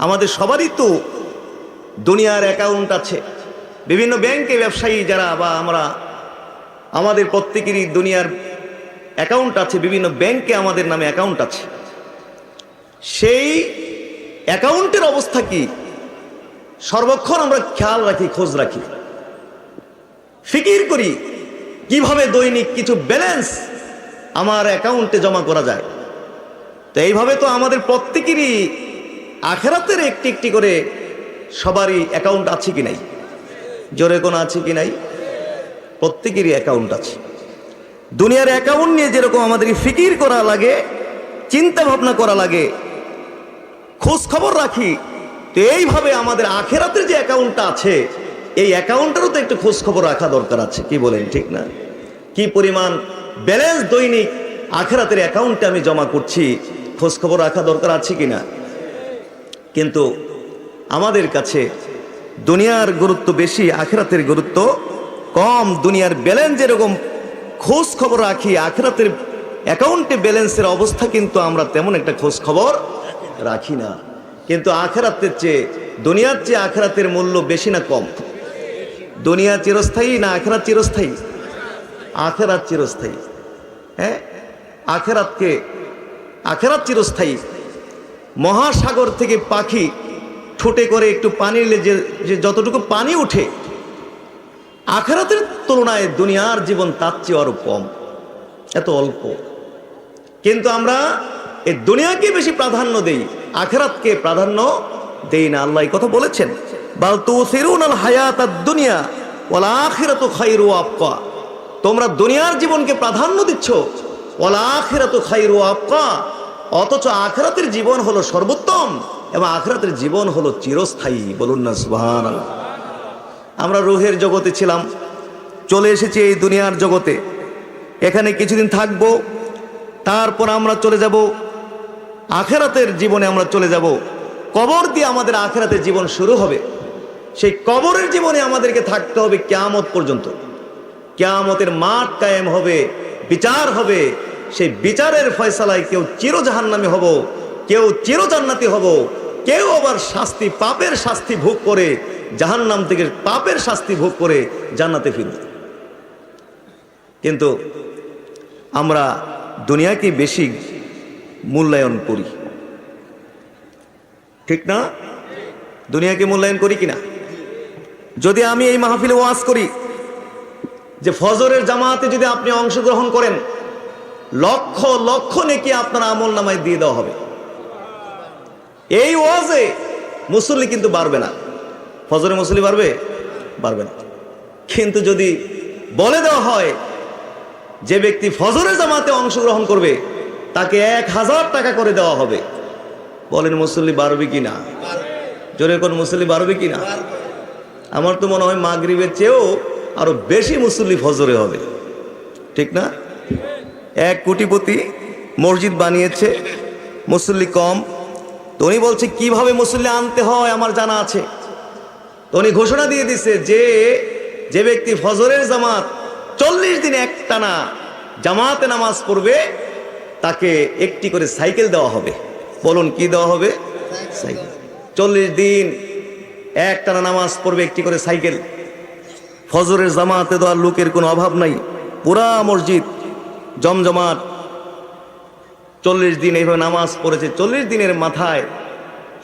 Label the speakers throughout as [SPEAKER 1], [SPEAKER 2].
[SPEAKER 1] আমাদের সবারই তো দুনিয়ার অ্যাকাউন্ট আছে। বিভিন্ন ব্যাংকে ব্যবসায়ী যারা বা আমরা, আমাদের প্রত্যেকেরই দুনিয়ার অ্যাকাউন্ট আছে, বিভিন্ন ব্যাংকে আমাদের নামে অ্যাকাউন্ট আছে। সেই অ্যাকাউন্টের অবস্থা কি? সর্বক্ষণ আমরা খেয়াল রাখি, খোঁজ রাখি। ফিকির করি, কীভাবে দৈনিক কিছু ব্যালেন্স আমার অ্যাকাউন্টে জমা করা যায়। তো এইভাবে তো আমাদের প্রত্যেকেরই আখেরাতের একটি একটি করে সবারই অ্যাকাউন্ট আছে কি নাই? জোরে কোনো আছে কি নাই? প্রত্যেকেরই অ্যাকাউন্ট আছে। দুনিয়ার অ্যাকাউন্ট নিয়ে যেরকম আমাদেরকে ফিকির করা লাগে চিন্তা ভাবনা করা লাগে খোঁজ খবর রাখি, তো এইভাবে আমাদের আখেরাতের যে অ্যাকাউন্টটা আছে, এই অ্যাকাউন্টেরও তো একটু খোঁজ খবর রাখা দরকার আছে, কি বলেন ঠিক না? কি পরিমাণ ব্যালেন্স দৈনিক আখেরাতের অ্যাকাউন্টে আমি জমা করছি খোঁজ খবর রাখা দরকার আছে কি না? কিন্তু আমাদের কাছে দুনিয়ার গুরুত্ব বেশি, আখেরাতের গুরুত্ব কম। দুনিয়ার ব্যালেন্স যেরকম খোঁজ খবর রাখি, আখেরাতের অ্যাকাউন্টে ব্যালেন্সের অবস্থা কিন্তু আমরা তেমন একটা খোঁজ খবর রাখি না। কিন্তু আখেরাতের চেয়ে, দুনিয়ার চেয়ে আখেরাতের মূল্য বেশি না কম? দুনিয়া চিরস্থায়ী না আখেরাত চিরস্থায়ী? আখেরাত চিরস্থায়ী। হ্যাঁ? আখেরাতকে, আখেরাত চিরস্থায়ী মহাসাগর থেকে পাখি ঠোঁটে করে একটু পানি যে যে যতটুকু পানি ওঠে আখেরাতের তুলনায় দুনিয়ার জীবন তার চেয়ে আরও কম, এত অল্প। কিন্তু আমরা এই দুনিয়াকে বেশি প্রাধান্য দেই, আখেরাতকে প্রাধান্য দেই না। আল্লাহ কথা বলেছেন, বাল তু সিরুন আল হায়াত দুনিয়া ওলা আখিরাত খাইরু আপকা তোমরা দুনিয়ার জীবনকে প্রাধান্য দিচ্ছ ওলা আখিরাত খাইরু আপকা অথচ আখেরাতের জীবন হলো সর্বোত্তম এবং আখেরাতের জীবন হলো চিরস্থায়ী। বলুন না সুবহান আমরা রুহের জগতে ছিলাম, চলে এসেছি এই দুনিয়ার জগতে। এখানে কিছুদিন থাকব, তারপর আমরা চলে যাব, আখেরাতের জীবনে আমরা চলে যাব। কবর দিয়ে আমাদের আখেরাতের জীবন শুরু হবে। সেই কবরের জীবনে আমাদেরকে থাকতে হবে কেয়ামত পর্যন্ত। কেয়ামতের মাঠ কায়েম হবে, বিচার হবে সেই বিচারের ফয়সালায় কেউ চির জাহান্নামে হব, কেউ চিরজান্নাতি হব, কেউ আবার শাস্তি, পাপের শাস্তি ভোগ করে, জাহান্নাম থেকে পাপের শাস্তি ভোগ করে জান্নাতে ফিরব। কিন্তু আমরা দুনিয়াকে বেশি মূল্যায়ন করি। ঠিক না? দুনিয়াকে মূল্যায়ন করি কিনা? যদি আমি এই মাহফিলে ওয়াজ করি যে ফজরের জামাতে যদি আপনি অংশগ্রহণ করেন লক্ষ লক্ষ নেকি আপনার আমল নামায় দিয়ে দেওয়া হবে। এই ওয়াজে মুসল্লি কিন্তু বাড়বে না। ফজরে মুসল্লি বাড়বে? বাড়বে না। কিন্তু যদি বলে দেওয়া হয়, যে ব্যক্তি ফজরে জামাতে অংশগ্রহণ করবে, তাকে এক হাজার টাকা করে দেওয়া হবে। বলেন, মুসল্লি বাড়বে কি না? জোরে কোন, মুসল্লি বাড়বে কি না? আমার তো মনে হয় মাগরিবের চেয়েও আরও বেশি মুসল্লি ফজরে হবে। ঠিক না? এক কোটিপতি মসজিদ বানিয়েছে, মুসল্লি কম। তো উনি বলছে, কীভাবে মুসল্লি আনতে হয় আমার জানা আছে। তো উনি ঘোষণা দিয়ে দিছে যে যে ব্যক্তি ফজরের জামাত চল্লিশ দিন একটানা জামাতে নামাজ পড়বে, তাকে একটি করে সাইকেল দেওয়া হবে। বলুন, কি দেওয়া হবে? সাইকেল। চল্লিশ দিন একটানা নামাজ পড়বে, একটি করে সাইকেল। ফজরের জামাতে দেওয়ার লোকের কোনো অভাব নাই। পুরা মসজিদ জমজমাট। চল্লিশ দিন এইভাবে নামাজ পড়েছে। চল্লিশ দিনের মাথায়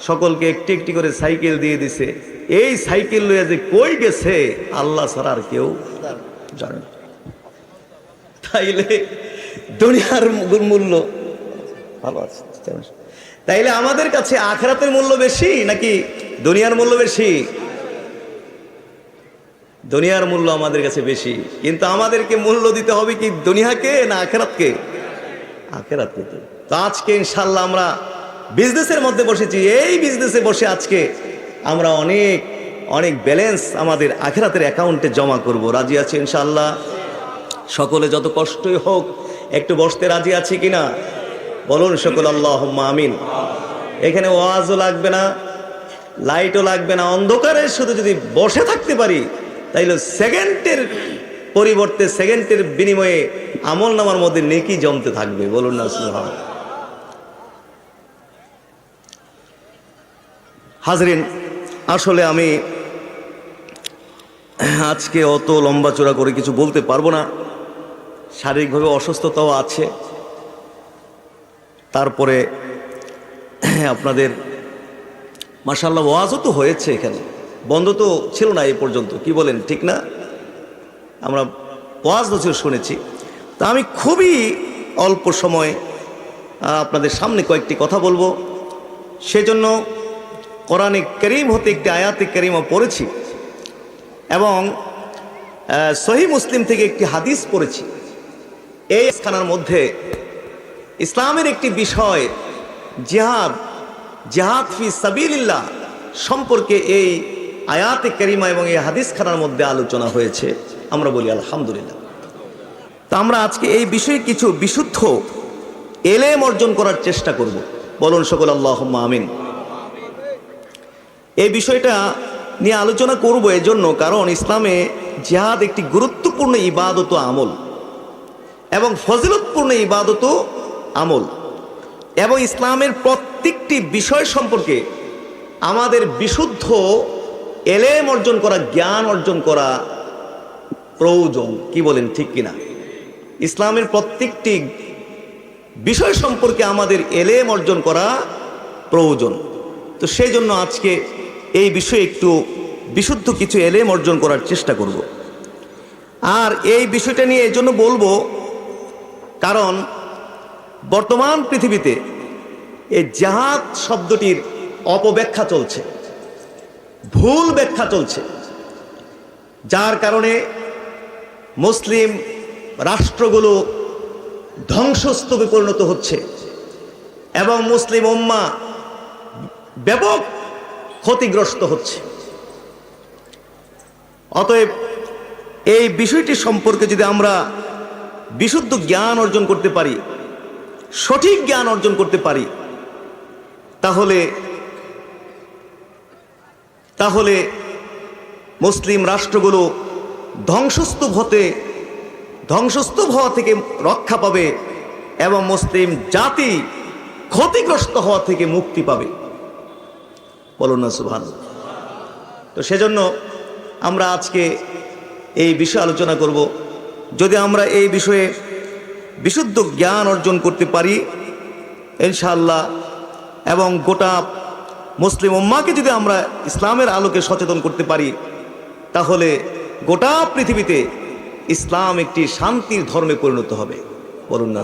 [SPEAKER 1] সকলকে একটি একটি করে সাইকেল দিয়ে দিছে। এই সাইকেল লইয়া যে কই গেছে, আল্লাহ ছাড়া আর কেউ জানে। তাইলে দুনিয়ার মূল্য ভালো আছে? তাইলে আমাদের কাছে আখরাতের মূল্য বেশি নাকি দুনিয়ার মূল্য বেশি? দুনিয়ার মূল্য আমাদের কাছে বেশি, কিন্তু আমাদেরকে মূল্য দিতে হবে কি দুনিয়াকে না আখেরাতকে? আখেরাতকে তো। আজকে ইনশাল্লাহ আমরা বিজনেসের মধ্যে বসেছি, এই বিজনেসে বসে আজকে আমরা অনেক অনেক ব্যালেন্স আমাদের আখেরাতের অ্যাকাউন্টে জমা করব। রাজি আছে ইনশাল্লাহ সকলে যত কষ্টই হোক, একটু বসতে রাজি আছে কিনা? বলুন সকল আল্লাহ আমিন। এখানে ওয়াজও লাগবে না লাইটও লাগবে না, অন্ধকারে শুধু যদি বসে থাকতে পারি তাইলে সেকেন্ডের পরিবর্তে সেকেন্ডের বিনিময়ে আমল নামার মধ্যে নেকি জমতে থাকবে, বলুন না সুবহান হাজরিন, আসলে আমি আজকে অত লম্বা চূড়া করে কিছু বলতে পারব না। শারীরিকভাবে অসুস্থতাও আছে। তারপরে আপনাদের মাসাল্লাহ ওয়াজও তো হয়েছে এখানে। বন্ধ তো ছিল না এই পর্যন্ত, কি বলেন, ঠিক না? আমরা পাঁচ বছর শুনেছি। তা আমি খুবই অল্প সময়ে আপনাদের সামনে কয়েকটি কথা বলব। সেজন্য কোরআনে করিম হতে একটি আয়াতে করিমও পড়েছি এবং সহি মুসলিম থেকে একটি হাদিস পড়েছি। এই স্থানের মধ্যে ইসলামের একটি বিষয়, জিহাদ জিহাদ ফি সাবিলিল্লাহ সম্পর্কে এই আয়াতে করিমা এবং এই হাদিস খানার মধ্যে আলোচনা হয়েছে। আমরা বলি, আলহামদুলিল্লাহ। তা আমরা আজকে এই বিষয়ে কিছু বিশুদ্ধ এলেম অর্জন করার চেষ্টা করব। বলুন সকল আল্লাহ আমিন। এই বিষয়টা নিয়ে আলোচনা করব এজন্য কারণ ইসলামে জিহাদ একটি গুরুত্বপূর্ণ ইবাদত আমল এবং ফজিলতপূর্ণ ইবাদত আমল এবং ইসলামের প্রত্যেকটি বিষয় সম্পর্কে আমাদের বিশুদ্ধ এলেম অর্জন করা, জ্ঞান অর্জন করা প্রয়োজন, কি বলেন, ঠিক কিনা? ইসলামের প্রত্যেকটি বিষয় সম্পর্কে আমাদের এলেম অর্জন করা প্রয়োজন। তো সেই জন্য আজকে এই বিষয়ে একটু বিশুদ্ধ কিছু এলেম অর্জন করার চেষ্টা করব। আর এই বিষয়টা নিয়ে এই জন্য বলব, কারণ বর্তমান পৃথিবীতে এই জাহাজ শব্দটির অপব্যাখ্যা চলছে। ভুল ব্যাখ্যা চলছে। যার কারণে মুসলিম রাষ্ট্রগুলো ধ্বংসস্তূপে পরিণত হচ্ছে এবং মুসলিম উম্মা ব্যাপক ক্ষতিগ্রস্ত হচ্ছে। অতএব এই বিষয়টি সম্পর্কে যদি আমরা বিশুদ্ধ জ্ঞান অর্জন করতে পারি, সঠিক জ্ঞান অর্জন করতে পারি, তাহলে তাহলে মুসলিম রাষ্ট্রগুলো ধ্বংসস্তূপ হতে, ধ্বংসস্তূপ হওয়া থেকে রক্ষা পাবে এবং মুসলিম জাতি ক্ষতিগ্রস্ত হওয়া থেকে মুক্তি পাবে। বলুন না সুভান তো সেজন্য আমরা আজকে এই বিষয়ে আলোচনা করব। যদি আমরা এই বিষয়ে বিশুদ্ধ জ্ঞান অর্জন করতে পারি, ইনশাআল্লাহ, এবং গোটা মুসলিম উম্মাকে যদি আমরা ইসলামের আলোকে সচেতন করতে পারি, তাহলে গোটা পৃথিবীতে ইসলাম একটি শান্তির ধর্মে পরিণত হবে বলুন না।